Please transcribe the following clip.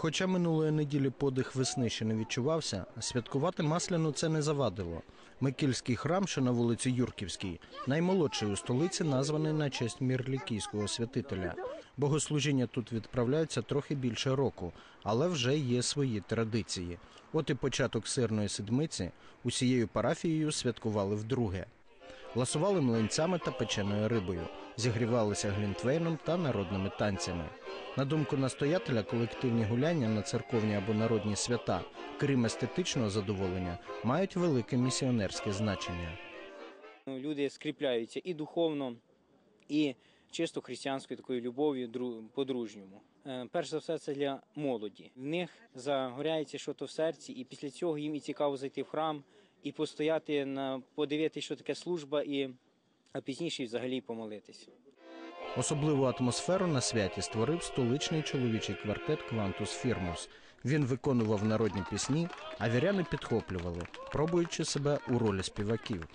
Хоча минулої неділі подих весни ще не відчувався, святкувати масляну це не завадило. Микільський храм, що на вулиці Юрківській, наймолодший у столиці, названий на честь мірлікійського святителя. Богослужіння тут відправляються трохи більше року, але вже є свої традиції. От і початок сирної седмиці усією парафією святкували вдруге. Ласували млинцями та печеною рибою, зігрівалися глінтвейном та народними танцями. На думку настоятеля, колективні гуляння на церковні або народні свята, крім естетичного задоволення, мають велике місіонерське значення. Ну, Люди скріпляються і духовно, і чисто християнською такою любов'ю дру- по-дружньому. Е, Перш за все, це для молоді. В них загоряється щось в серці, і після цього їм і цікаво зайти в храм, і постояти на подивитися, що таке служба, і а пізніше взагалі помолитись. Особливу атмосферу на святі створив столичний чоловічий квартет Квантус Фірмус. Він виконував народні пісні, а віряни підхоплювали, пробуючи себе у ролі співаків.